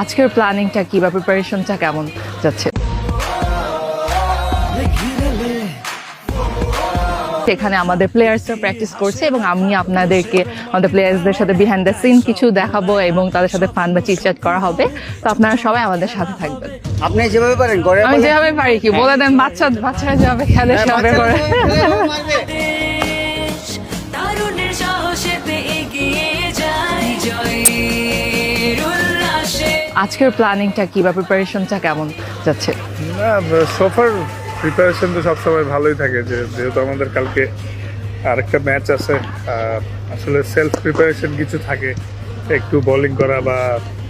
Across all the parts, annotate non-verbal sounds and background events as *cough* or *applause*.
আজকের প্ল্যানিংটা কি বা প্রিপারেশনটা কেমন যাচ্ছে? এখানে আমাদের প্লেয়ার্সরা প্র্যাকটিস করছে এবং আমি আপনাদেরকে আমাদের প্লেয়ার্সদের সাথে বিহাইন্ড দ্য সিন কিছু দেখাবো এবং তাদের সাথে ফান বা চিটচাট করা হবে। তো আপনারা সবাই আমাদের সাথে থাকবেন। আপনি যেভাবে পারেন আমি যেভাবে পারি কি? বলে দেন বাচ্চা বাচ্চারা যেভাবে খেলে হ্যাঁ, সেভাবে করে। আজকের প্ল্যানিংটা কি বা প্রিপারেশনটা কেমন যাচ্ছে? না সোফার প্রিপারেশন তো সবসময় ভালোই থাকে, যে যেহেতু আমাদের কালকে আরেকটা ম্যাচ আছে আসলে সেলফ প্রিপারেশন কিছু থাকে, একটু বোলিং করা বা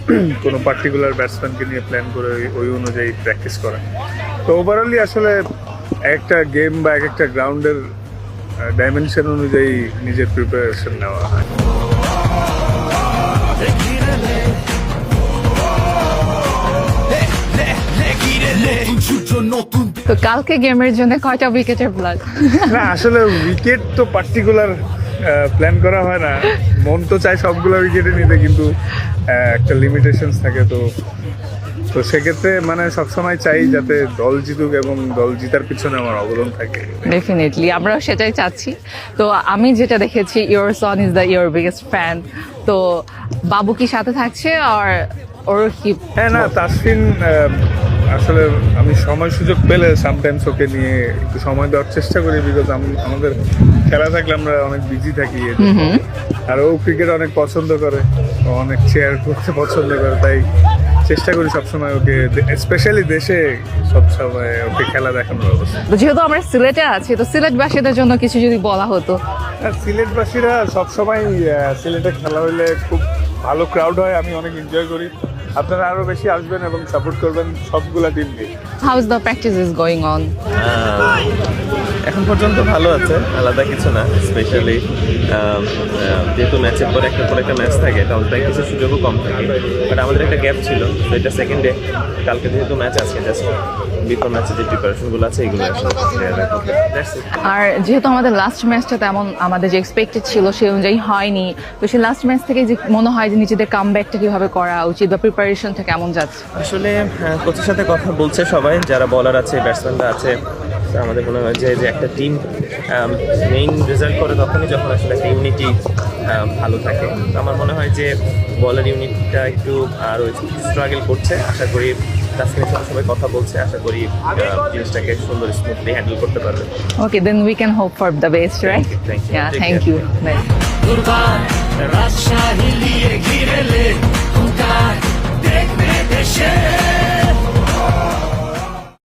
*clears throat* কোনো পার্টিকুলার ব্যাটসম্যানকে নিয়ে প্ল্যান করে ওই- অনুযায়ী প্র্যাকটিস করা। তো ওভারঅলি আসলে একটা গেম বা এক একটা গ্রাউন্ডের ডাইমেনশন অনুযায়ী নিজের প্রিপারেশন নেওয়া হয়। তো কালকে গেমের জন্য কয়টা উইকেটের প্ল্যান না আসলে উইকেট তো পার্টিকুলার প্ল্যান করা হয় না। মন তো চায় সবগুলো উইকেটে নিতে কিন্তু একটা লিমিটেশনস থাকে তো। তো সেক্ষেত্রে মানে সবসময় চাই যাতে দল জিতুক এবং দল জিতার পিছনে আমার অবদান থাকে। ডেফিনেটলি আমরাও সেটাই চাচ্ছি। তো আমি যেটা দেখেছি your son is the your biggest fan তো বাবু কি সাথে থাকছে আর ওর কি হ্যাঁ না তাসফিন আসলে আমি সময় সুযোগ পেলে সামটাইমস ওকে নিয়ে একটু সময় দেওয়ার চেষ্টা করি বিকজ আমাদের খেলা থাকলে আমরা অনেক বিজি থাকি আর ও ক্রিকেট অনেক পছন্দ করে। অনেক চেয়ার করতে পছন্দ করে তাই চেষ্টা করি সবসময় ওকে স্পেশালি দেশে সবসময় ওকে খেলা দেখানোর অবস্থা যেহেতু আমরা সিলেটে আছি তো সিলেটবাসীদের জন্য কিছু যদি বলা হতো। সিলেটবাসীরা সবসময় সিলেটে খেলা হলে খুব ভালো ক্রাউড হয় আমি অনেক এনজয় করি। আপনারা আরও বেশি আসবেন এবং সাপোর্ট করবেন সবগুলা টিমকে how is the practice is going on এখন পর্যন্ত ভালো আছে আলাদা কিছু না স্পেশালি যেহেতু ম্যাচের পর একটা পর একটা ম্যাচ থাকে তখন প্র্যাকটিসের সুযোগও কম থাকে। বাট আমাদের একটা গ্যাপ ছিল তো এটা সেকেন্ড ডে কালকে যেহেতু ম্যাচ আছে জাস্ট বিফোর ম্যাচে যে প্রিপারেশনগুলো আছে এগুলো. আর যেহেতু আমাদের লাস্ট ম্যাচটা তেমন আমাদের যে এক্সপেক্টেড ছিল সেই অনুযায়ী হয়নি তো সেই লাস্ট ম্যাচ থেকে যে মনে হয় যে নিজেদের কাম ব্যাকটা কীভাবে করা উচিত বা প্রিপারেশনটা কেমন যাচ্ছে? আসলে কোচের সাথে কথা বলছে সবাই যারা বলার আছে ব্যাটসম্যানরা আছে তো আমাদের মনে হয় যে যে একটা টিম মেইন রেজাল্ট করে তখনই যখন আসলে একটা ইউনিটি ভালো থাকে। তো আমার মনে হয় যে বলার ইউনিটটা একটু আরও স্ট্রাগল করছে। আশা করি তাসকিনের সাথে সবাই কথা বলছে। আশা করি জিনিসটাকে সুন্দর স্মুথলি হ্যান্ডেল করতে পারবে। Okay then we can hope for the best right Thank you. Yeah thank you Rajshahi